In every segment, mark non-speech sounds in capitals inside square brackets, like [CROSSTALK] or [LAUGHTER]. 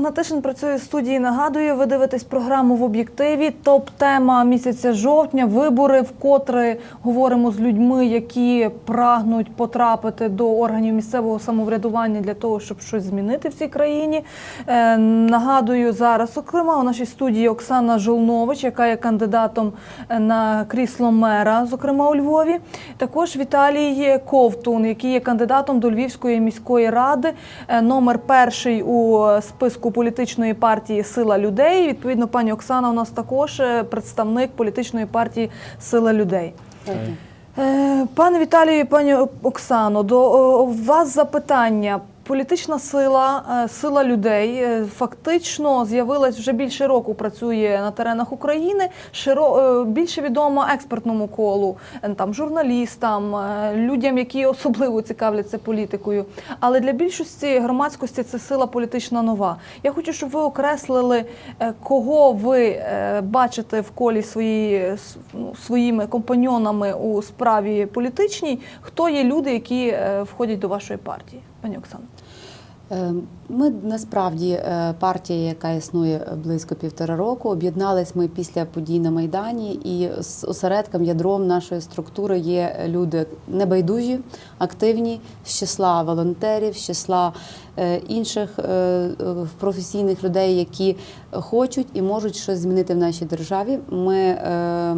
Гнатишин працює в студії. Нагадую, ви дивитесь програму в об'єктиві. Топ-тема місяця жовтня. Вибори, вкотре говоримо з людьми, які прагнуть потрапити до органів місцевого самоврядування для того, щоб щось змінити в цій країні. Е, нагадую зараз, зокрема, у нашій студії Оксана Жолнович, яка є кандидатом е, на крісло мера, зокрема у Львові. Також Віталій Ковтун, який є кандидатом до Львівської міської ради, е, номер перший у списку політичної партії Сила людей. Відповідно, пані Оксана у нас також е, представник політичної партії Сила людей. Е, Пане Віталію, пані Оксано, до вас запитання. Політична сила, е, сила людей е, фактично з'явилась вже більше року. Працює на теренах України. Широ е, більше відома експертному колу, там журналістам, людям, які [LAUGHS] особливо цікавляться політикою. Але для більшості громадськості це сила політична нова. Я хочу, щоб ви окреслили, кого ви бачите в колі свої, ну, своїми компаньонами у справі політичній. Хто є люди, які входять до вашої партії, пані Оксано? Е, Ми насправді е, партія, яка існує близько півтора року. Об'єднались ми після подій на Майдані, і з осередком, ядром нашої структури є люди небайдужі, активні з числа волонтерів, з числа е, інших е, професійних людей, які хочуть і можуть щось змінити в нашій державі. Ми е,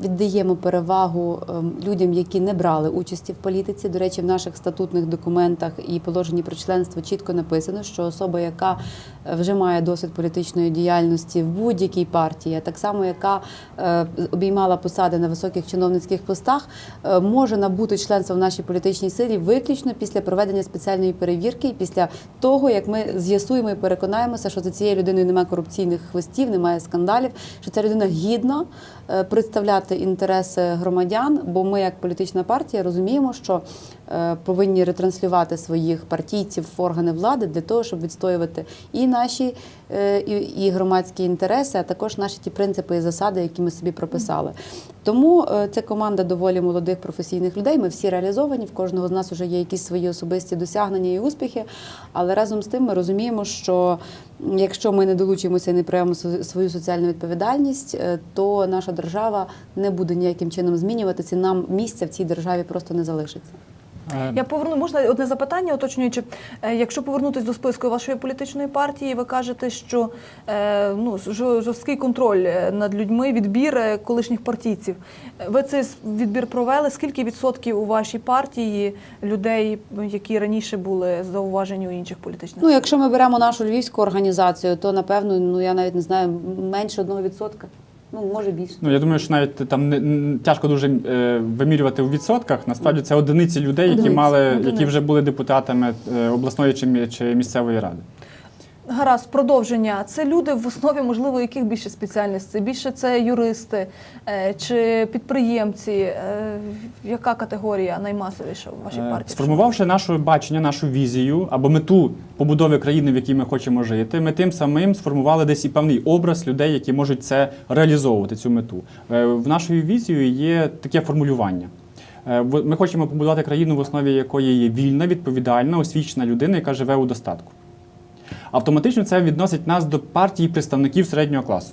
Віддаємо перевагу ем, людям, які не брали участі в політиці. До речі, в наших статутних документах і положенні про членство чітко написано, що особа, яка е, вже має досвід політичної діяльності в будь-якій партії, а так само яка е, обіймала посади на високих чиновницьких постах, е, може набути членство в нашій політичній силі виключно після проведення спеціальної перевірки і після того, як ми з'ясуємо і переконаємося, що за цією людиною немає корупційних хвостів, немає скандалів, що ця людина гідна е, представляти інтереси громадян, бо ми, як політична партія, розуміємо, що е, повинні ретранслювати своїх партійців в органи влади для того, щоб відстоювати і наші е, і, і громадські інтереси, а також наші ті принципи і засади, які ми собі прописали. Тому е, це команда доволі молодих професійних людей. Ми всі реалізовані. В кожного з нас вже є якісь свої особисті досягнення і успіхи. Але разом з тим ми розуміємо, що якщо ми не долучимося і не проявимо свою соціальну відповідальність, е, то наша держава не буде ніяким чином змінюватися. Нам місця в цій державі просто не залишиться. Е, Я поверну можна одне запитання, уточнюючи. Е, Якщо повернутися до списку вашої політичної партії, ви кажете, що е, ну жо- жорсткий контроль над людьми, відбір колишніх партійців. Ви цей відбір провели? Скільки відсотків у вашій партії людей, які раніше були зауважені у інших політичних? Ну, якщо ми беремо нашу львівську організацію, то напевно, ну я навіть не знаю, менше одного відсотка. Ну може більше. Ну я думаю, що навіть там не, тяжко дуже е, вимірювати у відсотках. Насправді це одиниці людей, які Одиниці, мали, одиниці. які вже були депутатами е, обласної чи, чи місцевої ради. Гаразд, продовження. Це люди в основі, можливо, яких більше спеціальностей? Більше це юристи е, чи підприємці? Е, Яка категорія наймасовіша в вашій Е, партії? Сформувавши наше бачення, нашу візію або мету побудови країни, в якій ми хочемо жити, ми тим самим сформували десь і певний образ людей, які можуть це реалізовувати, цю мету. В нашою візією є таке формулювання. Ми хочемо побудувати країну, в основі якої є вільна, відповідальна, освічена людина, яка живе у достатку. Автоматично це відносить нас до партії представників середнього класу.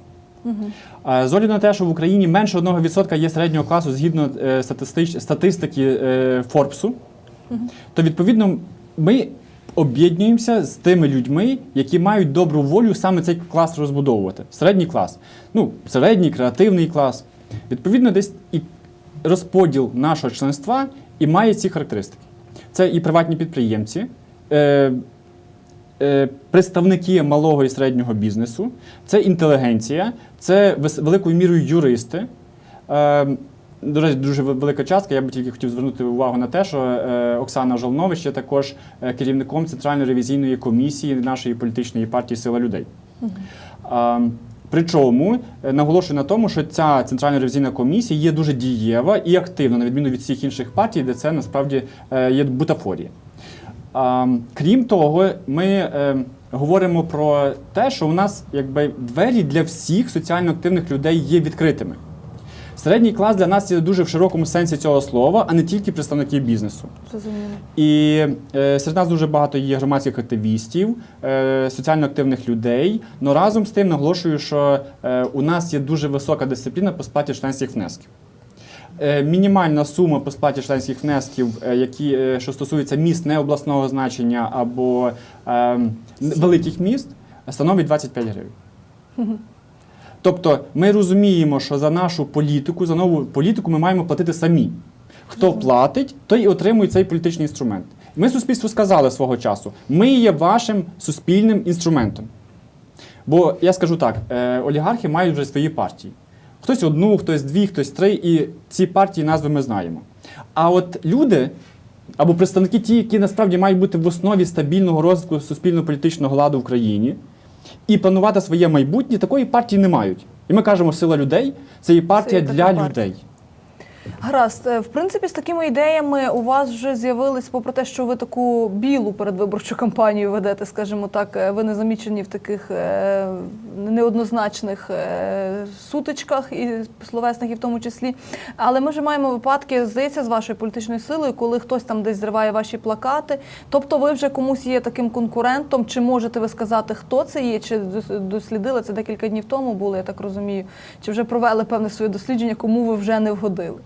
Е, З огляду на те, що в Україні менше 1% є середнього класу згідно е, статистич- статистики е, Форбсу, то відповідно ми об'єднуємося з тими людьми, які мають добру волю саме цей клас розбудовувати. Середній клас. Ну, середній, креативний клас. Відповідно, десь і розподіл нашого членства і має ці характеристики. Це і приватні підприємці. Е, представники малого і середнього бізнесу, це інтелігенція, це великою мірою юристи. Е, До речі, дуже велика частка. Я би тільки хотів звернути увагу на те, що е, Оксана Жолнович є також керівником Центральної ревізійної комісії нашої політичної партії Сила людей. Причому наголошую на тому, що ця центральна ревізійна комісія є дуже дієва і активна, на відміну від всіх інших партій, де це насправді є бутафорія. Крім того, ми е, говоримо про те, що у нас якби двері для всіх соціально активних людей є відкритими. Середній клас для нас є дуже в широкому сенсі цього слова, а не тільки представники бізнесу. Зрозуміло. І е, серед нас дуже багато є громадських активістів, е, соціально активних людей. Но разом з тим наголошую, що е, у нас є дуже висока дисципліна по сплаті членських внесків. Е, Мінімальна сума по сплаті членських внесків, е, які е, що стосуються міст не обласного значення або е, великих міст, становить 25 гривень. Тобто ми розуміємо, що за нашу політику, за нову політику ми маємо платити самі. Хто платить, той і отримує цей політичний інструмент. Ми суспільству сказали свого часу: ми є вашим суспільним інструментом. Бо я скажу так: олігархи мають вже свої партії. Хтось одну, хтось дві, хтось три, і ці партії назви ми знаємо. А от люди або представники ті, які насправді мають бути в основі стабільного розвитку суспільно-політичного ладу в країні, і планувати своє майбутнє, такої партії не мають. І ми кажемо, сила людей це є партія Це для партія. людей. Гаразд, Е, в принципі, з такими ідеями у вас вже з'явились, попри те, що ви таку білу передвиборчу кампанію ведете, скажімо так, е, ви не замічені в таких е, неоднозначних сутичках і словесних, і в тому числі. Але ми вже маємо випадки, здається, з вашою політичною силою, коли хтось там десь зриває ваші плакати. Тобто, ви вже комусь є таким конкурентом. Чи можете ви сказати, хто це є? Чи дос- дослідили це декілька днів тому було, я так розумію? Чи вже провели певне своє дослідження, кому ви вже не вгодили?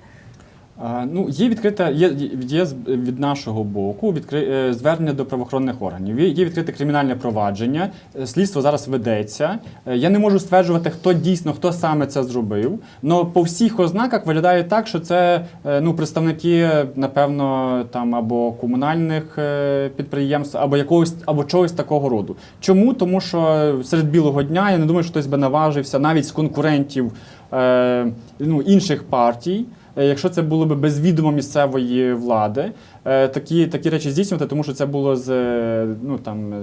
Ну, є відкрита, є, є від нашого боку відкри, е, звернення до правоохоронних органів. Є, відкрите кримінальне провадження. е, Слідство зараз ведеться. Е, Я не можу стверджувати, хто дійсно, хто саме це зробив. але по всіх ознаках виглядає так, що це ну, представники, напевно, там або комунальних підприємств, або якогось, або чогось такого роду. Чому? Тому що серед білого дня я не думаю, що хтось би наважився навіть з конкурентів ну, інших партій. Е, Якщо це було б без відома місцевої влади, такі, такі речі здійснювати, тому що це було з е, ну там е,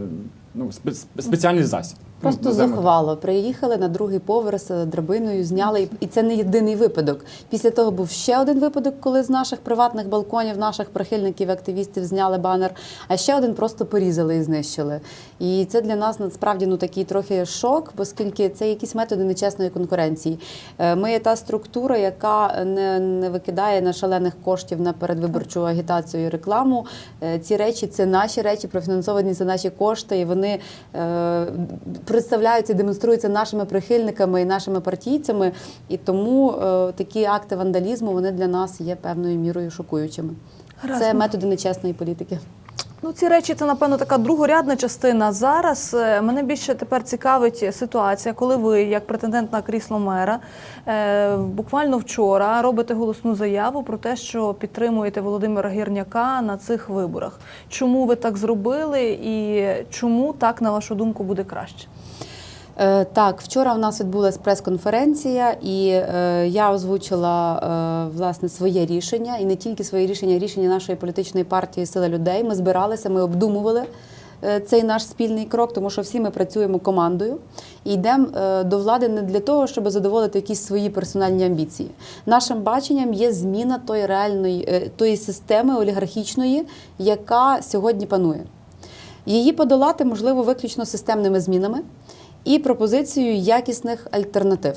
ну спе- спе- спеціальний засіб. Просто Ну, зухвало. Приїхали на другий поверх з драбиною, зняли, і- це не єдиний випадок. Після того був ще один випадок, коли з наших приватних балконів, наших прихильників, активістів зняли банер, а ще один просто порізали і знищили. І це для нас насправді ну такий трохи шок, оскільки це якісь методи нечесної конкуренції. Е, Ми є та структура, яка не, не викидає на шалених коштів на передвиборчу агітацію рекламу. Е, Ці речі це наші речі, профінансовані за наші кошти, і вони представляються, представляються, демонструються нашими прихильниками і нашими партійцями. І тому е, такі акти вандалізму вони для нас є певною мірою шокуючими. Це методи нечесної політики. Ну, ці речі це напевно така другорядна частина. Зараз е, мене більше тепер цікавить ситуація, коли ви, як претендент на крісло мера, е, буквально вчора робите голосну заяву про те, що підтримуєте Володимира Гірняка на цих виборах. Чому ви так зробили і чому так, на вашу думку, буде краще? Е, Так, вчора у нас відбулася прес-конференція, і е, я озвучила е, власне своє рішення, і не тільки своє рішення, рішення нашої політичної партії Сила людей. Ми збиралися, ми обдумували. Цей наш спільний крок, тому що всі ми працюємо командою і йдемо до влади не для того, щоб задоволити якісь свої персональні амбіції. Нашим баченням є зміна тої реальної тої системи олігархічної, яка сьогодні панує. Її подолати можливо виключно системними змінами і пропозицією якісних альтернатив.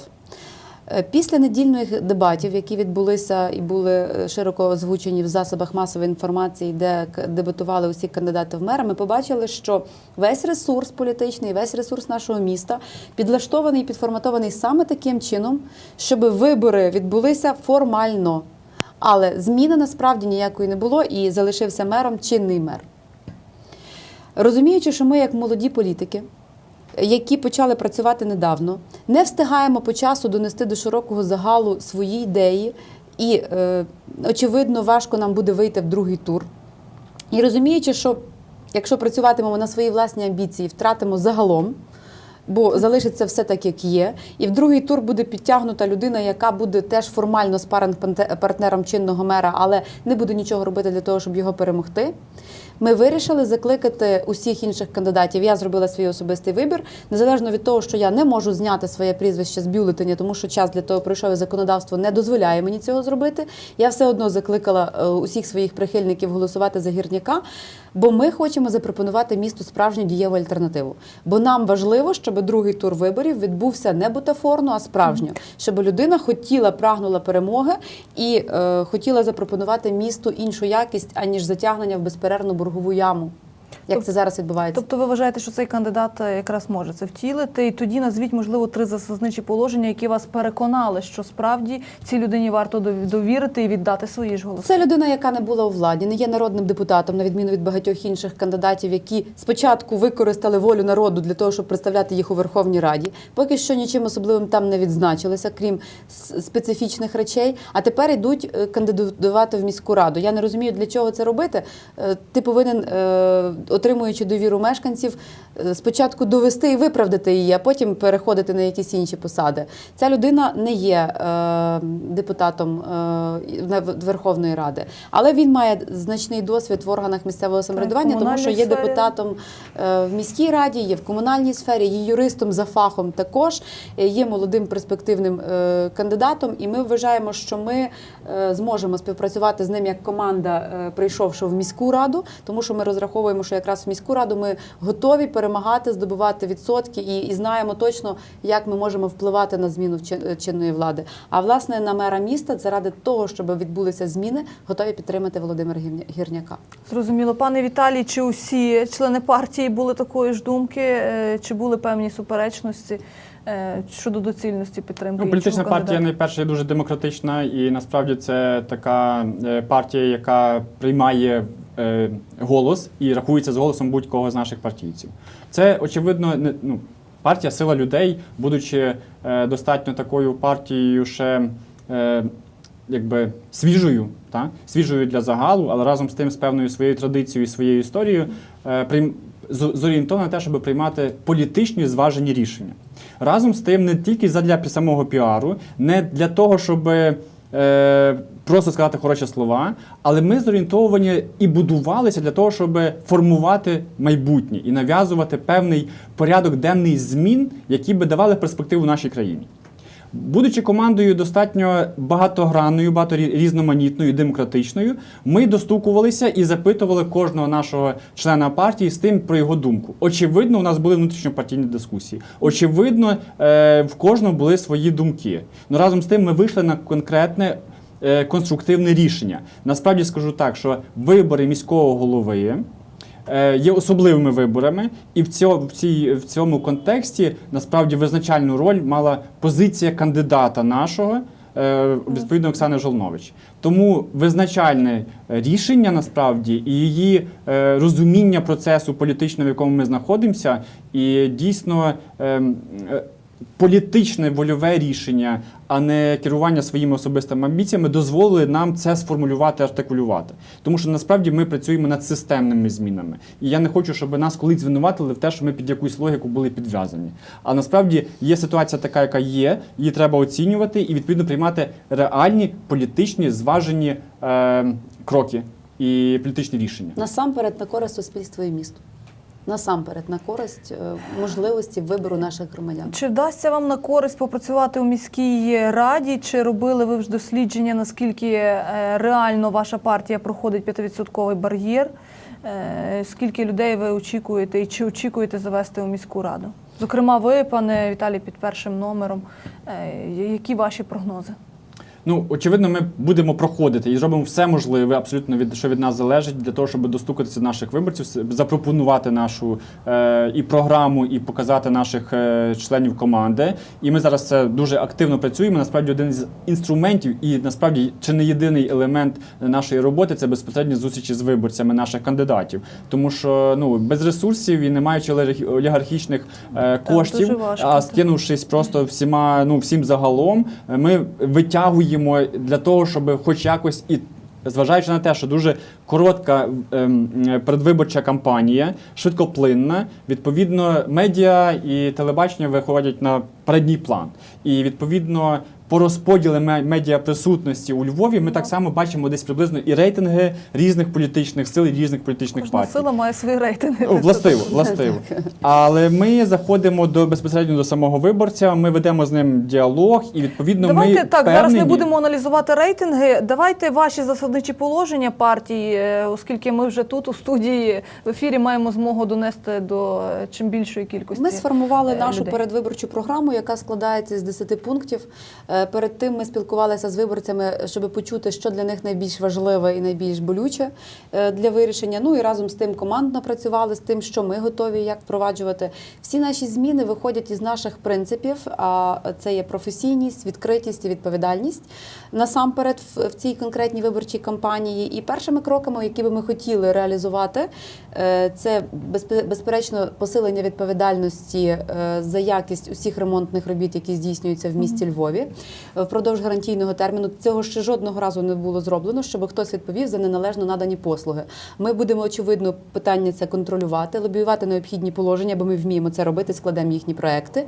Е, Після недільних дебатів, які відбулися і були е, широко озвучені в засобах масової інформації, де дебатували усі кандидати в мера, ми побачили, що весь ресурс політичний, весь ресурс нашого міста підлаштований і підформатований саме таким чином, щоб вибори відбулися формально. Але зміни насправді ніякої не було, і залишився мером чинний мер. Розуміючи, що ми, як молоді політики, які почали працювати недавно, не встигаємо по часу донести до широкого загалу свої ідеї, і, е, очевидно, важко нам буде вийти в другий тур. І розуміючи, що якщо працюватимемо на свої власні амбіції, втратимо загалом. Бо залишиться все так, як є, і в другий тур буде підтягнута людина, яка буде теж формально спаринг партнером чинного мера, але не буде нічого робити для того, щоб його перемогти. Ми вирішили закликати усіх інших кандидатів. Я зробила свій особистий вибір, незалежно від того, що я не можу зняти своє прізвище з бюлетеня, тому що час для того пройшов і законодавство не дозволяє мені цього зробити. Я все одно закликала е, усіх своїх прихильників голосувати за гірняка. Бо ми хочемо запропонувати місту справжню дієву альтернативу. Бо нам важливо, щоб другий тур виборів відбувся не бутафорно, а справжньо, щоб людина хотіла, прагнула перемоги і е, хотіла запропонувати місту іншу якість, аніж затягнення в безперервну боргову яму. Як це зараз відбувається? Тобто ви вважаєте, що цей кандидат е, якраз може це втілити, і тоді назвіть, можливо, три засазничі положення, які вас переконали, що справді цій людині варто дов- довірити і віддати свої ж голоси. Це людина, яка не була у владі, не є народним депутатом, на відміну від багатьох інших кандидатів, які спочатку використали волю народу для того, щоб представляти їх у Верховній Раді. Поки що нічим особливим там не відзначилися, крім специфічних речей. А тепер йдуть е, кандидатувати в міську раду. Я не розумію, для чого це робити. Е, Ти повинен, отримуючи довіру мешканців, е, спочатку довести і виправдати її, а потім переходити на якісь інші посади. Ця людина не є е, депутатом е, Верховної Ради, але він має значний досвід в органах місцевого самоврядування, тому що є депутатом в міській раді, є в комунальній сфері, є юристом за фахом також, є молодим перспективним кандидатом. І ми вважаємо, що ми зможемо співпрацювати з ним як команда, прийшовши в міську раду, тому що ми розраховуємо, що якраз в міську раду ми готові перемагати, здобувати відсотки і, і знаємо точно, як ми можемо впливати на зміну чинної влади. А власне на мера міста заради того, щоб відбулися зміни, готові підтримати Володимира Гірняка. Зрозуміло, пане Віталій, чи усі члени партії були такої ж думки, е, чи були певні суперечності е, щодо доцільності підтримки? Ну, політична партія кандидата? найперше дуже демократична, і насправді це така е, партія, яка приймає голос і рахується з голосом будь-кого з наших партійців. Це очевидно не ну. Партія сила людей, будучи е, достатньо такою партією, ще е, якби свіжою, та? свіжою для загалу, але разом з тим з певною своєю традицією і своєю історією, е, прийм- зорієнтована на те, щоб приймати політичні зважені рішення. Разом з тим, не тільки задля самого піару, не для того, щоб е, просто сказати хороші слова, але ми зорієнтовані і будувалися для того, щоб формувати майбутнє і нав'язувати певний порядок денний змін, які би давали перспективу нашій країні. Будучи командою достатньо багатогранною, багато рі- різноманітною, демократичною, ми достукувалися і запитували кожного нашого члена партії з тим про його думку. Очевидно, у нас були внутрішньопартійні дискусії. Очевидно, е, в кожного були свої думки. Ну разом з тим, ми вийшли на конкретне. Е, Конструктивне рішення. Насправді скажу так, що вибори міського голови е, є особливими виборами, і в цьому, в, цій, в цьому контексті насправді визначальну роль мала позиція кандидата нашого. е, Відповідно, Оксани Жолнович. Тому визначальне рішення насправді і її розуміння процесу політичного, в якому ми знаходимося, і дійсно ем, політичне вольове рішення, а не керування своїми особистими амбіціями, дозволили нам це сформулювати, артикулювати. Тому що насправді ми працюємо над системними змінами. І я не хочу, щоб нас колись звинуватили в те, що ми під якусь логіку були підв'язані. А насправді є ситуація така, яка є, її треба оцінювати і відповідно приймати реальні політичні зважені е, кроки і політичні рішення. Насамперед на користь суспільства і місту. Насамперед на користь е, можливості вибору наших громадян. Чи вдасться вам на користь попрацювати у міській раді? Чи робили ви вже дослідження, наскільки е, реально ваша партія проходить 5% бар'єр? Е, Скільки людей ви очікуєте і чи очікуєте завести у міську раду? Зокрема, ви, пане Віталій, під першим номером. Які ваші прогнози? Ну, очевидно, ми будемо проходити і зробимо все можливе, абсолютно від що від нас залежить, для того, щоб достукатися до наших виборців, запропонувати нашу е, і програму, і показати наших е, членів команди. І ми зараз це дуже активно працюємо. Насправді, один з інструментів, і насправді чи не єдиний елемент нашої роботи це безпосередньо зустрічі з виборцями наших кандидатів. Тому що ну без ресурсів і не маючи олігархі- олігархічних е, коштів, важко, а так. скинувшись просто всіма, ну всім загалом, ми витягуємо для того, щоб хоч якось і. Зважаючи на те, що дуже коротка ем, передвиборча кампанія, швидкоплинна, відповідно, медіа і телебачення виходять на передній план. І відповідно по розподілу ме- медіаприсутності у Львові ми так само бачимо десь приблизно і рейтинги різних політичних сил і різних політичних Кожна партій. сила має свої рейтинги. Властиво, властиво. Але ми заходимо до безпосередньо до самого виборця. Ми ведемо з ним діалог, і відповідно Давайте ми так, зараз не будемо аналізувати рейтинги. Давайте ваші засадничі положення партії, е, оскільки ми вже тут у студії в ефірі маємо змогу донести до е, чим більшої кількості. Ми сформували е, нашу людей. передвиборчу програму, яка складається з 10 пунктів. Е, Перед тим ми спілкувалися з виборцями, щоб почути, що для них найбільш важливе і найбільш болюче е, для вирішення. Ну і разом з тим командно працювали з тим, що ми готові як впроваджувати. Всі наші зміни виходять із наших принципів. А це є професійність, відкритість і відповідальність насамперед в, цій конкретній виборчій кампанії. І першими кроками, які би ми хотіли реалізувати, е, це безперечно посилення відповідальності за якість усіх ремонтних робіт, які здійснюються в місті Львові впродовж гарантійного терміну. Цього ще жодного разу не було зроблено, щоб хтось відповів за неналежно надані послуги. Ми будемо очевидно питання це контролювати, лобіювати необхідні положення, бо ми вміємо це робити, складемо їхні проекти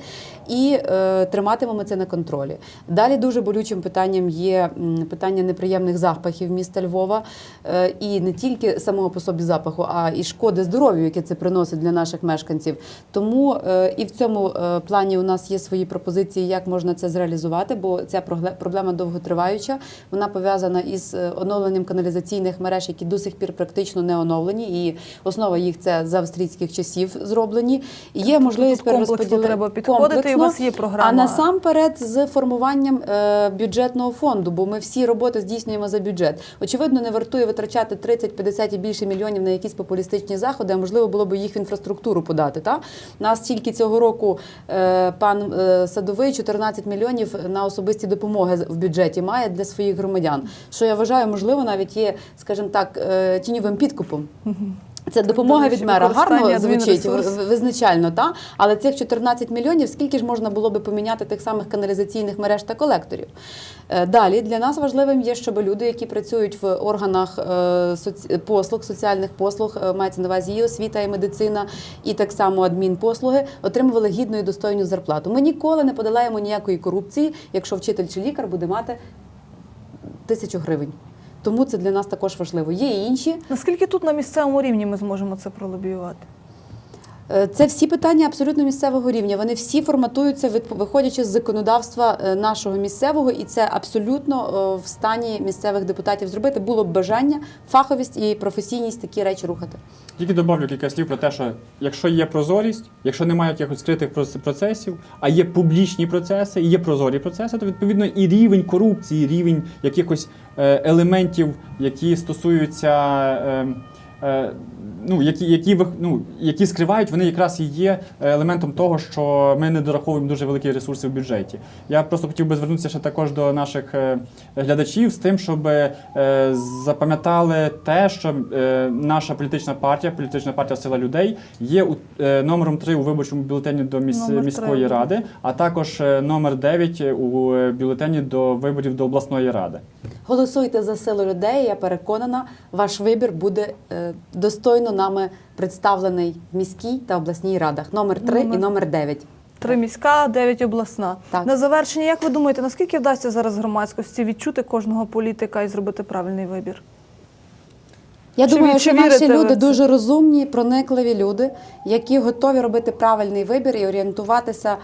і е, триматимемо це на контролі. Далі дуже болючим питанням є питання неприємних запахів міста Львова е, і не тільки самого по собі запаху, а і шкоди здоров'ю, яке це приносить для наших мешканців. Тому е, і в цьому е, плані у нас є свої пропозиції, як можна це зреалізувати, бо ця проблема довготриваюча. Вона пов'язана із е, оновленням каналізаційних мереж, які до сих пір практично не оновлені, і основа їх це з австрійських часів зроблені. І є можливість перерозподілити треба підходити, і у вас є програма. А насамперед з формуванням е, бюджетного фонду, бо ми всі роботи здійснюємо за бюджет. Очевидно, не вартує витрачати 30, 50 і більше мільйонів на якісь популістичні заходи, а можливо було б їх в інфраструктуру подати. Та? Нас тільки цього року е, пан Садовий 14 мільйонів на особисті допомоги в бюджеті має для своїх громадян. Що я вважаю, можливо, навіть є, скажімо так, е, тіньовим підкупом. [LAUGHS] Це допомога від мера гарно звучить визначально, та але цих 14 мільйонів скільки ж можна було би поміняти тих самих каналізаційних мереж та колекторів? Е, Далі для нас важливим є, щоб люди, які працюють в органах е, послуг, соціальних послуг, е, мається на увазі і освіта, і медицина, і так само адмінпослуги, отримували гідну і достойну зарплату. Ми ніколи не подолаємо ніякої корупції, якщо вчитель чи лікар буде мати тисячу гривень. Тому це для нас також важливо. Є і інші. Наскільки тут на місцевому рівні ми зможемо це пролобіювати? Е, Це всі питання абсолютно місцевого рівня. Вони всі форматуються виходячи з законодавства е, нашого місцевого, і це абсолютно е, в стані місцевих депутатів зробити. Було б бажання, фаховість і професійність такі речі рухати. Тільки добавлю кілька слів про те, що якщо є прозорість, якщо немає якихось скритих проц- процесів, а є публічні процеси, і є прозорі процеси, то відповідно і рівень корупції, рівень якихось елементів, які стосуються. Е, Ну, які, які, ну, які скривають, вони якраз і є елементом того, що ми не дораховуємо дуже великі ресурси в бюджеті. Я просто хотів би звернутися ще також до наших е, глядачів з тим, щоб е, запам'ятали те, що наша політична партія, політична партія Сила людей, є у, номером 3 у виборчому бюлетені до міс, міської ради, а також номер 9 у бюлетені до виборів до обласної ради. Голосуйте за силу людей. Я переконана, ваш вибір буде е, достойно нами представлений в міській та обласній радах. Номер 3 Номер- і номер 9. Три міська, дев'ять обласна. Так. На завершення, як ви думаєте, наскільки вдасться зараз громадськості відчути кожного політика і зробити правильний вибір? Я Чи думаю, ві- що наші люди дуже розумні, проникливі люди, які готові робити правильний вибір і орієнтуватися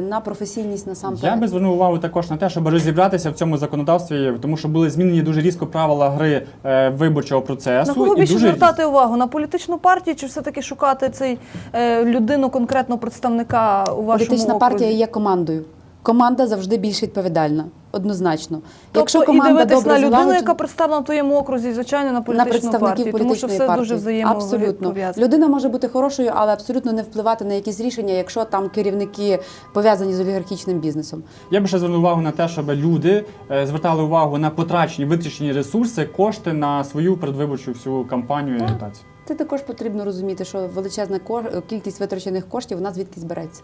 на професійність насамперед. Я би звернув увагу також на те, щоб розібратися в цьому законодавстві, тому що були змінені дуже різко правила гри е, виборчого процесу. На кого і більше дуже звертати увагу? На політичну партію чи все-таки шукати цей е, людину, конкретно представника у вашому Політична окрузі? партія є командою. Команда завжди більш відповідальна, однозначно. Тобто Якщо і дивитись добре на людину, злагоджена- яка представлена в твоєму окрузі, звичайно, на на політичну представників партію, тому що все партії. дуже взаємно Абсолютно. пов'язано. Людина може бути хорошою, але абсолютно не впливати на якісь рішення, якщо там керівники пов'язані з олігархічним бізнесом. Я би ще звернув увагу на те, щоб люди е, звертали увагу на потрачені витрачені ресурси, кошти на свою передвиборчу всю кампанію і агітацію. Це також потрібно розуміти, що величезна кількість витрачених коштів вона звідкись береться.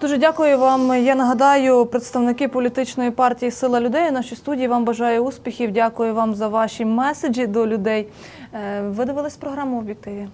Дуже дякую вам. Я нагадаю, представники політичної партії Сила людей у нашій студії вам бажаю успіхів. Дякую вам за ваші меседжі до людей. Е, Ви дивились програму об'єктиві.